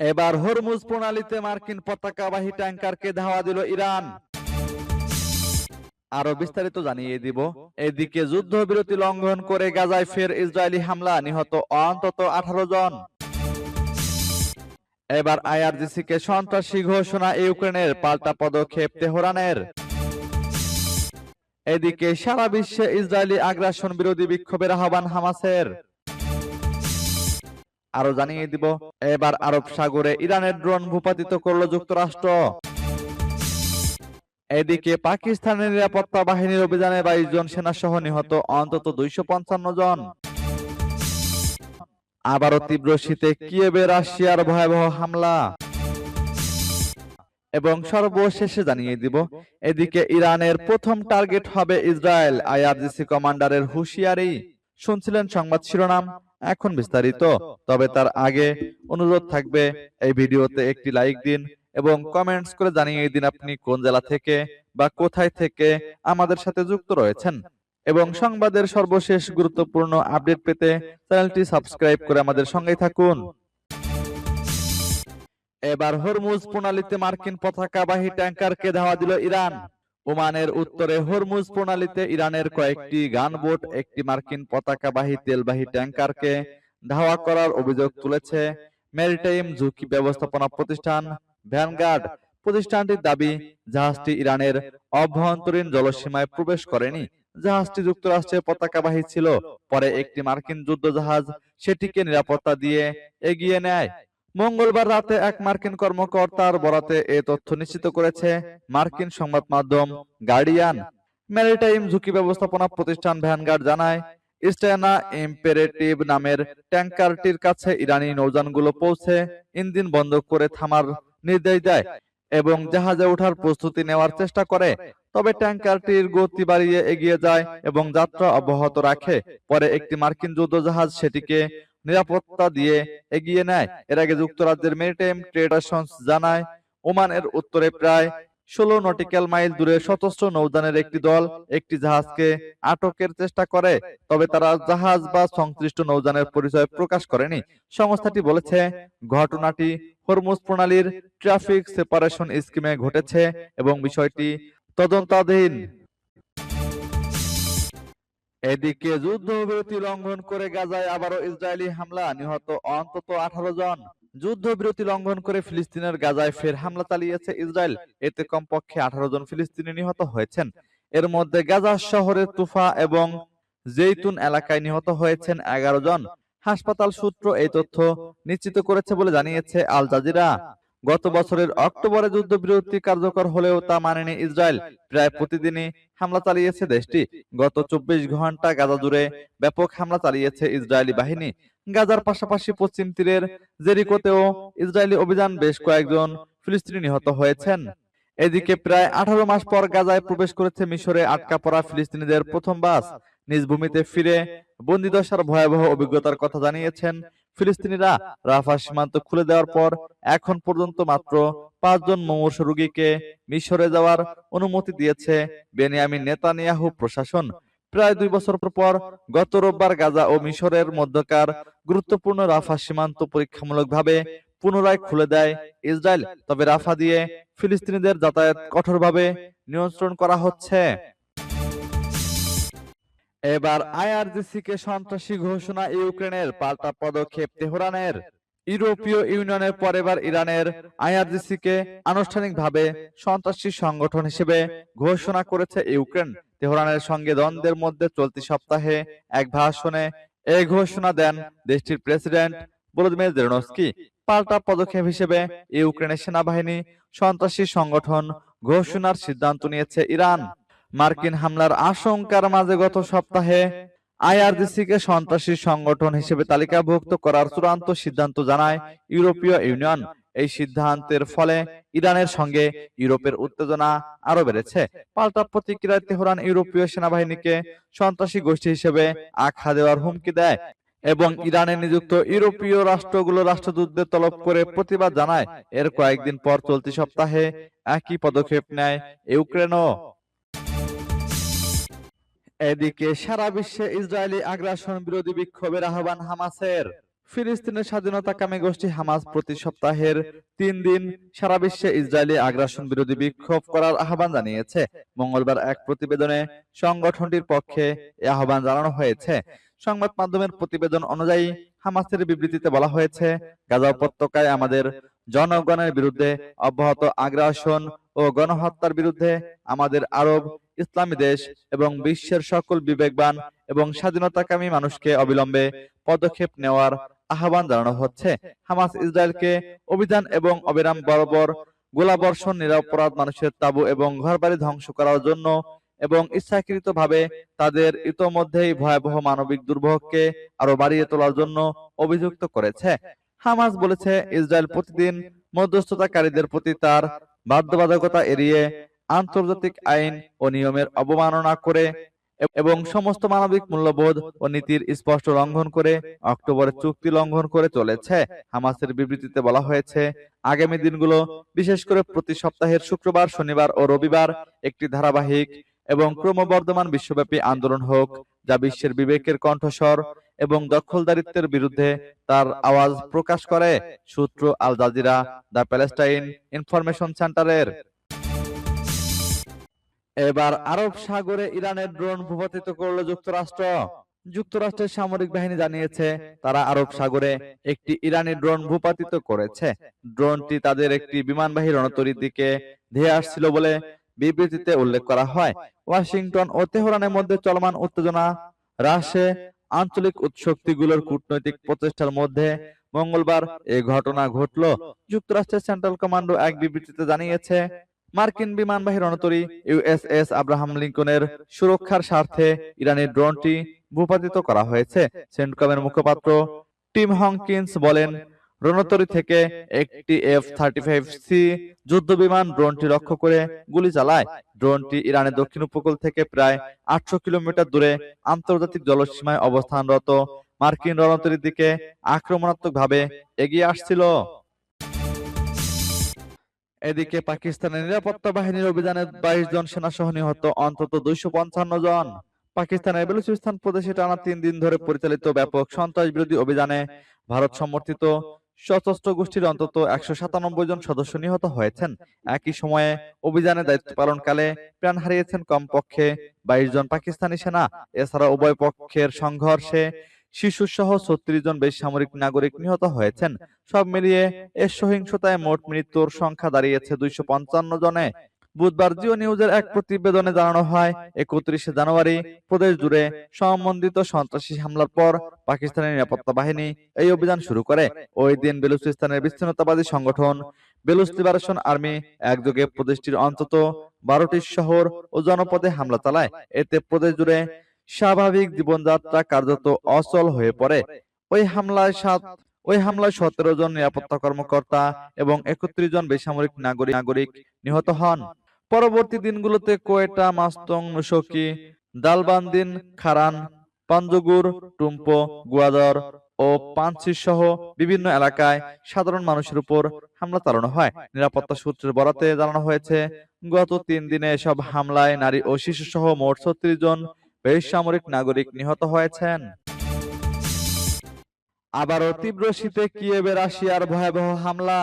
এবার হরমুজ প্রণালীতে মার্কিন পতাকাবাহী ট্যাঙ্কারকে ধাওয়া দিল ইরান। আরও বিস্তারিত জানিয়ে দিব। এদিকে যুদ্ধবিরতি লঙ্ঘন করে গাজায় ফের ইসরায়েলি হামলা, নিহত অন্তত আঠারো জন। এবার আইআরজিসি কে সন্ত্রাসী ঘোষণা, ইউক্রেনের পাল্টা পদক্ষেপ তেহরানের। এদিকে সারা বিশ্বে ইসরায়েলি আগ্রাসন বিরোধী বিক্ষোভের আহ্বান হামাসের। আরও জানিয়ে দিব, এবার আরব সাগরে ইরানের ড্রোন ভূপাতিত করল যুক্তরাষ্ট্র। এদিকে পাকিস্তানের নিরাপত্তা বাহিনীর অভিযানে বাইশ জন সেনা সহ নিহত, অন্তত দুইশো পঞ্চান্ন জন। আবারও তীব্র শীতে কিয়েবে রাশিয়ার ভয়াবহ হামলা। এবং সর্বশেষে জানিয়ে দিব, এদিকে ইরানের প্রথম টার্গেট হবে ইসরায়েল আইআরজিসি কমান্ডারের হুঁশিয়ারি। শুনছিলেন সংবাদ শিরোনাম এখন বিস্তারিত তবে তার আগে অনুরোধ থাকবে এই ভিডিওতে একটি লাইক দিন এবং কমেন্টস করে জানিয়ে দিন আপনি কোন জেলা থেকে বা কোথায় থেকে আমাদের সাথে যুক্ত রয়েছেন। এবং সংবাদের সর্বশেষ গুরুত্বপূর্ণ আপডেট পেতে চ্যানেলটি সাবস্ক্রাইব করে আমাদের সঙ্গেই থাকুন। এবার হরমুজ প্রণালীতে মার্কিন পতাকাবাহী ট্যাঙ্কারকে ধাওয়া দিল ইরান। ওমানের উত্তরে হরমুজ প্রণালীতে ইরানের কয়েকটি গানবোট, একটি মার্কিন পতাকাবাহী তেলবাহী ট্যাঙ্কারকে ধাওয়া করার অভিযোগ তুলেছে মেরিটাইম ঝুঁকি ব্যবস্থাপনা প্রতিষ্ঠান ভ্যানগার্ড। প্রতিষ্ঠানটির দাবি, জাহাজটি ইরানের অভ্যন্তরীণ জলসীমায় প্রবেশ করেনি। জাহাজটি যুক্তরাষ্ট্রের পতাকাবাহী ছিল। পরে একটি মার্কিন যুদ্ধ জাহাজ সেটিকে নিরাপত্তা দিয়ে এগিয়ে নেয়। মঙ্গলবার রাতে এক মার্কিন কর্মকর্তার বরাতে এ তথ্য নিশ্চিত করেছে। মার্কিন সংবাদ মাধ্যম গার্ডিয়ান ম্যারিটাইম ঝুঁকি ব্যবস্থাপনা প্রতিষ্ঠান ভ্যানগার্ড জানায় স্টেনা ইম্পেরেটিভ নামের ট্যাঙ্কারটির কাছে ইরানি নৌযানগুলো পৌঁছে ইঞ্জিন বন্ধ করে থামার নির্দেশ দেয় এবং জাহাজে ওঠার প্রস্তুতি নেওয়ার চেষ্টা করে। তবে ট্যাঙ্কারটির গতি বাড়িয়ে এগিয়ে যায় এবং যাত্রা অব্যাহত রাখে। পরে একটি মার্কিন যুদ্ধ জাহাজ সেটিকে নিরাপত্তা দিয়ে এগিয়ে নেয়। এর আগে যুক্তরাজ্যের মেরিটাইম ট্রেডার্সন্স জানায়, ওমানের উত্তরে প্রায় ষোলো নটিক্যাল মাইল দূরে সশস্ত্র নৌযানের একটি দল একটি জাহাজকে আটকের চেষ্টা করে, তবে তারা জাহাজ বা সংশ্লিষ্ট নৌযানের পরিচয় প্রকাশ করেনি। সংস্থাটি বলেছে, ঘটনাটি হরমুজ প্রণালীর ট্রাফিক সেপারেশন স্কিমে ঘটেছে এবং বিষয়টি তদন্তাধীন। এদিকে যুদ্ধবিরতি লঙ্ঘন করে গাজায় আবারও ইসরায়েলি হামলা, নিহত অন্তত আঠারো জন। যুদ্ধবিরতি লঙ্ঘন করে ফিলিস্তিনের গাজায় ফের হামলা চালিয়েছে ইসরায়েল। এতে কমপক্ষে আঠারো জন ফিলিস্তিনি নিহত হয়েছেন। এর মধ্যে গাজা শহরের তুফা এবং জেইতুন এলাকায় নিহত হয়েছেন এগারো জন। হাসপাতাল সূত্র এই তথ্য নিশ্চিত করেছে বলে জানিয়েছে আল জাজিরা। গত বছরের অক্টোবরে যুদ্ধবিরতি কার্যকর হলেও তা মানেনি ইসরায়েল। প্রায় প্রতিদিনই হামলা চালিয়েছে দেশটি। গত চব্বিশ ঘণ্টা গাজা জুড়ে ব্যাপক হামলা চালিয়েছে ইসরায়েলি বাহিনী। গাজার পাশাপাশি পশ্চিম তীরের জেরিকোতেও ইসরায়েলি অভিযান বেশ কয়েকজন ফিলিস্তিনি নিহত হয়েছেন। এদিকে প্রায় আঠারো মাস পর গাজায় প্রবেশ করেছে মিশরে আটকা পড়া ফিলিস্তিনিদের প্রথম বাস। নিজ ভূমিতে ফিরে বন্দিদশার ভয়াবহ অভিজ্ঞতার কথা জানিয়েছেন ফিলিস্তিনিরা রাফা সীমান্ত খুলে দেওয়ার পর এখন পর্যন্ত মাত্র পাঁচজন মুমূর্ষ রোগীকে মিশরে যাওয়ার অনুমতি দিয়েছে বেনিয়ামিন নেতানিয়াহু প্রশাসন। প্রায় দুই বছর পর গত রোববার গাজা ও মিশরের মধ্যকার গুরুত্বপূর্ণ রাফা সীমান্ত পরীক্ষামূলকভাবে পুনরায় খুলে দেয় ইসরায়েল। তবে রাফা দিয়ে ফিলিস্তিনিদের যাতায়াত কঠোরভাবে নিয়ন্ত্রণ করা হচ্ছে। এবার আইআরজিসি কে সন্ত্রাসী ঘোষণা ইউক্রেনের পাল্টা পদক্ষেপ তেহরানের। ইউরোপীয় ইউনিয়নের পর এবার ইরানের আইআরজিসি কে আনুষ্ঠানিকভাবে সন্ত্রাসী সংগঠন হিসেবে ঘোষণা করেছে ইউক্রেন। তেহরানের সঙ্গে দ্বন্দ্বের মধ্যে চলতি সপ্তাহে এক ভাষণে এই ঘোষণা দেন দেশটির প্রেসিডেন্ট ভলোদিমির জেলেনস্কি পাল্টা পদক্ষেপ হিসেবে ইউক্রেনের সেনাবাহিনী সন্ত্রাসী সংগঠন ঘোষণার সিদ্ধান্ত নিয়েছে ইরান। মার্কিন হামলার আশঙ্কার মাঝে গত সপ্তাহে আইআরজিসি কে সন্ত্রাসী সংগঠন হিসেবে তালিকাভুক্ত করার চূড়ান্ত সিদ্ধান্ত জানায় ইউরোপীয় ইউনিয়ন। এই সিদ্ধান্তের ফলে ইরানের সঙ্গে ইউরোপের উত্তেজনা আরও বেড়েছে। পাল্টা প্রতিক্রিয়ায় তেহরান ইউরোপীয় সেনাবাহিনীকে সন্ত্রাসী গোষ্ঠী হিসেবে আখ্যা দেওয়ার হুমকি দেয় এবং ইরানে নিযুক্ত ইউরোপীয় রাষ্ট্রগুলো রাষ্ট্রদূতদের তলব করে প্রতিবাদ জানায়। এর কয়েকদিন পর চলতি সপ্তাহে একই পদক্ষেপ নেয় ইউক্রেনও। এদিকে সারা বিশ্বে ইসরায়েলি আগ্রাসন বিরোধী বিক্ষোভের আহ্বান হামাসের। ফিলিস্তিনের স্বাধীনতাকামী গোষ্ঠী হামাস প্রতি সপ্তাহের তিন দিন সারা বিশ্বে ইসরায়েলি আগ্রাসন বিরোধী বিক্ষোভ করার আহ্বান জানিয়েছে। মঙ্গলবার এক প্রতিবেদনে সংগঠনটির পক্ষে এ আহ্বান জানানো হয়েছে। সংবাদ মাধ্যমের প্রতিবেদন অনুযায়ী, হামাসের বিবৃতিতে বলা হয়েছে, গাজা উপত্যকায় আমাদের জনগণের বিরুদ্ধে অব্যাহত আগ্রাসন ও গণহত্যার বিরুদ্ধে আমাদের আরব ইসলামী দেশ এবং বিশ্বের সকল বিবেকবান এবং স্বাধীনতাকামী মানুষকে অবিলম্বে পদক্ষেপ নেওয়ার আহ্বান জানানো হচ্ছে। হামাস ইসরায়েলকে অভিযান এবং অবিরাম বরাবর গোলাবর্ষণ, নিরপরাধ মানুষের তাবু এবং ঘরবাড়ি ধ্বংস করার জন্য এবং ইচ্ছাকৃতভাবে তাদের ইতোমধ্যেই ভয়াবহ মানবিক দুর্ভোগকে আরও বাড়িয়ে তোলার জন্য অভিযুক্ত করেছে। হামাস বলেছে, ইসরায়েল প্রতিদিন মধ্যস্থতাকারীদের প্রতি তার বাধ্যবাধকতা এড়িয়ে আন্তর্জাতিক আইন ও নিয়মের অবমাননা করে এবং সমস্ত মানবিক মূল্যবোধ ও নীতির স্পষ্ট লঙ্ঘন করে অক্টোবরের চুক্তি লঙ্ঘন করে চলেছে। হামাসের বিবৃতিতে বলা হয়েছে, আগামী দিনগুলো বিশেষ করে প্রতি সপ্তাহের শুক্রবার, শনিবার ও রবিবার একটি ধারাবাহিক এবং ক্রমবর্ধমান বিশ্বব্যাপী আন্দোলন হোক, যা বিশ্বের বিবেকের কণ্ঠস্বর এবং দখলদারিত্বের বিরুদ্ধে তার আওয়াজ প্রকাশ করে, সূত্র Al Jazeera, the Palestine information সেন্টারের। এবার আরব সাগরে ইরানের ড্রোন ভূপাতিত করল যুক্তরাষ্ট্র। যুক্তরাষ্ট্রের সামরিক বাহিনী জানিয়েছে তারা আরব সাগরে একটি ইরানি ড্রোন ভূপাতিত করেছে। ড্রোনটি তাদের একটি বিমানবাহী রণতরীর দিকে ধেয়ে আসছিল বলে বিবৃতিতে উল্লেখ করা হয়। ওয়াশিংটন ও তেহরানের মধ্যে চলমান উত্তেজনা হ্রাসে আঞ্চলিক উৎশক্তিগুলোর কূটনৈতিক প্রচেষ্টার মধ্যে মঙ্গলবার এই ঘটনা ঘটল। যুক্তরাষ্ট্রের সেন্ট্রাল কমান্ডো এক বিবৃতিতে জানিয়েছে মার্কিন বিমানবাহী রণতরী ইউএসএস আব্রাহাম লিঙ্কনের সুরক্ষার স্বার্থে ইরানের ড্রোনটি ভূপাতিত করা হয়েছে। সেন্টকমের মুখপাত্র টিম হংকিন্স বলেন, রণতরী থেকে একটি এফ থার্টি ফাইভ সি যুদ্ধ বিমান ড্রোনটি লক্ষ্য করে গুলি চালায়। ড্রোনটি ইরানের দক্ষিণ উপকূল থেকে প্রায় আটশো কিলোমিটার দূরে আন্তর্জাতিক জলসীমায় অবস্থানরত মার্কিন রণতরীর দিকে আক্রমণাত্মকভাবে এগিয়ে আসছিল। এদিকে পাকিস্তানের নিরাপত্তা বাহিনীর অভিযানে বাইশ জন সেনা সহ নিহত, অন্তত দুইশো পঞ্চান্ন জন। পাকিস্তানের বেলুচিস্তান প্রদেশে টানা তিন দিন ধরে পরিচালিত ব্যাপক সন্ত্রাস বিরোধী অভিযানে ভারত সমর্থিত সশস্ত্র গোষ্ঠীর অন্তত একশো সাতানব্বই জন সদস্য নিহত হয়েছেন। একই সময়ে অভিযানে দায়িত্ব পালনকালে প্রাণ হারিয়েছেন কমপক্ষে বাইশ জন পাকিস্তানি সেনা। এছাড়া উভয় পক্ষের সংঘর্ষে শিশু সহ ছত্রিশ জন বেসামরিক নাগরিক নিহত হয়েছেন। সব মিলিয়ে এর সহিংসতায় মোট মৃত্যুর সংখ্যা দাঁড়িয়েছে দুইশো পঞ্চান্ন জনে। বুধবার জিও নিউজের এক প্রতিবেদনে জানানো হয় একত্রিশে জানুয়ারি প্রদেশ জুড়ে সম্বন্ধিত সন্ত্রাসী হামলার পর পাকিস্তানের নিরাপত্তা বাহিনী এই অভিযান শুরু করে। ওই দিন বেলুচিস্তানের বিচ্ছিন্নতাবাদী সংগঠন বেলুচ লিবারেশন আর্মি একযোগে প্রদেশটির অন্তত বারোটি শহর ও জনপদে হামলা চালায়। এতে প্রদেশ জুড়ে স্বাভাবিক জীবনযাত্রা কার্যত অচল হয়ে পড়ে। ওই হামলায় সাত ওই হামলায় সতেরো জন নিরাপত্তা কর্মকর্তা এবং একত্রিশ জন বেসামরিক নাগরিক নাগরিক নিহত হন। পরবর্তী দিনগুলোতে কোয়েটা মাস্তং নুসকি দালবান্দিন খারান পাঞ্জগুর টুম্পো গুয়াদর ও পাঞ্চি সহ বিভিন্ন এলাকায় সাধারণ মানুষের উপর হামলা চালানো হয়। নিরাপত্তা সূত্রের বরাতে জানানো হয়েছে গত তিন দিনে এসব হামলায় নারী ও শিশু সহ মোট ছত্রিশ জন বেসামরিক নাগরিক নিহত হয়েছেন। আবারও তীব্র শীতে কিয়েবে রাশিয়ার ভয়াবহ হামলা।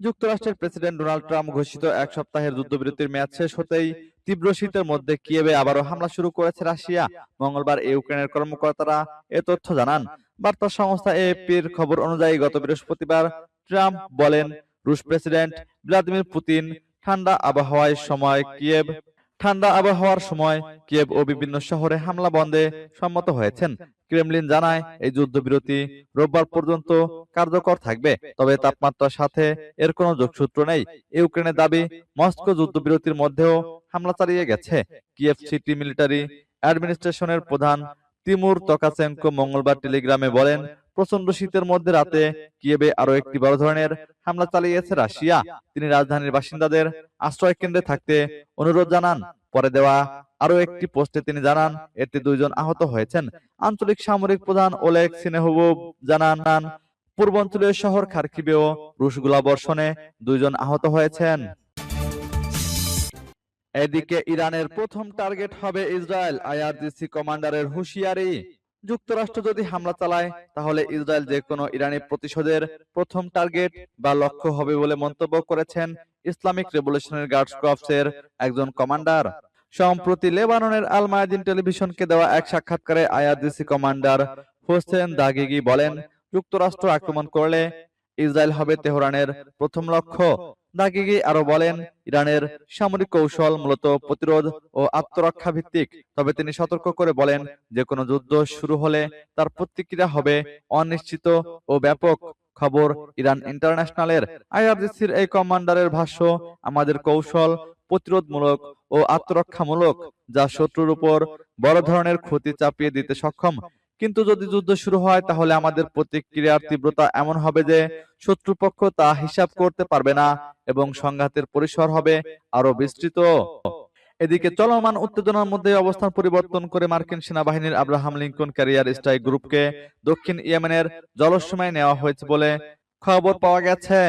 যুক্তরাষ্ট্রের প্রেসিডেন্ট ডোনাল্ড ট্রাম্প ঘোষিত এক সপ্তাহের যুদ্ধবিরতির মেয়াদ শেষ হতেই তীব্র শীতের মধ্যে কিয়েবে আবারও হামলা শুরু করেছে রাশিয়া। মঙ্গলবার ইউক্রেনের কর্মকর্তারা এ তথ্য জানান। বার্তা সংস্থা এএপির খবর অনুযায়ী গত বৃহস্পতিবার ট্রাম্প বলেন, রুশ প্রেসিডেন্ট ভ্লাদিমির পুতিন ঠান্ডা আবহাওয়ায় সময় কিয়েভ ঠান্ডা আবহাওয়ার সময় কিয়েভ ও বিভিন্ন শহরে হামলা বন্ধে সম্মত হয়েছেন। ক্রেমলিন জানায়, এই যুদ্ধবিরতি রোববার পর্যন্ত কার্যকর থাকবে, তবে তাপমাত্রার সাথে এর কোনো যোগসূত্র নেই। ইউক্রেনের দাবি, মস্কো যুদ্ধবিরতির মধ্যেও হামলা চালিয়ে গেছে। কিয়েভ সিটি মিলিটারি অ্যাডমিনিস্ট্রেশনের প্রধান তিমুর তকাচেঙ্কো মঙ্গলবার টেলিগ্রামে বলেন প্রচণ্ড শীতের মধ্যে রাতে কিয়েবে আরও একটি বড় ধরনের হামলা চালিয়েছে রাশিয়া। তিনি রাজধানীর বাসিন্দাদের আশ্রয় কেন্দ্রে থাকতে অনুরোধ জানান। পরে দেওয়া আরও একটি পোস্টে তিনি জানান, এতে দুইজন আহত হয়েছেন। আঞ্চলিক সামরিক প্রধান ওলেক সিনেহবুব জানান, পূর্বাঞ্চলীয় শহর খার্কিবেও রুশ গোলাবর্ষণে দুইজন আহত হয়েছেন। এদিকে ইরানের প্রথম টার্গেট হবে ইসরায়েল। আইআরজিসি কমান্ডারের হুঁশিয়ারি। যুক্তরাষ্ট্র যদি হামলা চালায় তাহলে ইসরায়েল যে কোনো ইরানি প্রতিশোধের প্রথম টার্গেট বা লক্ষ্য হবে বলে মন্তব্য করেছেন ইসলামিক রেভলিউশনারি গার্ডস কর্পসের একজন কমান্ডার সম্প্রতি লেবাননের আল মায়াদিন টেলিভিশনকে দেওয়া এক সাক্ষাৎকারে আইআরজিসি কমান্ডার হোসেন দাগিগি বলেন যুক্তরাষ্ট্র আক্রমণ করলে ইসরায়েল হবে তেহরানের প্রথম লক্ষ্য। দাগিগি আরও বলেন, ইরানের সামরিক কৌশল মূলত প্রতিরোধ ও আত্মরক্ষা ভিত্তিক? তবে তিনি সতর্ক করে বলেন যে কোনো যুদ্ধ শুরু হলে তার প্রতিক্রিয়া হবে অনিশ্চিত ও ব্যাপক। খবর ইরান ইন্টারন্যাশনালের আইআরজিসির এই কমান্ডারের ভাষ্য, আমাদের কৌশল প্রতিরোধমূলক ও আত্মরক্ষামূলক, যা শত্রুর উপর বড় ধরনের ক্ষতি চাপিয়ে দিতে সক্ষম কিন্তু যদি যুদ্ধ শুরু হয়, তাহলে আমাদের প্রতিক্রিয়ার তীব্রতা এমন হবে যে শত্রুপক্ষ তা হিসাব করতে পারবে না এবং সংঘাতের পরিসর হবে আরও বিস্তৃত। এদিকে চলমান উত্তেজনার মধ্যে অবস্থান পরিবর্তন করে মার্কিন সেনাবাহিনীর আব্রাহাম লিঙ্কন ক্যারিয়ার স্ট্রাইক গ্রুপকে দক্ষিণ ইয়েমেনের জলসীমায় নেওয়া হয়েছে বলে খবর পাওয়া গেছে।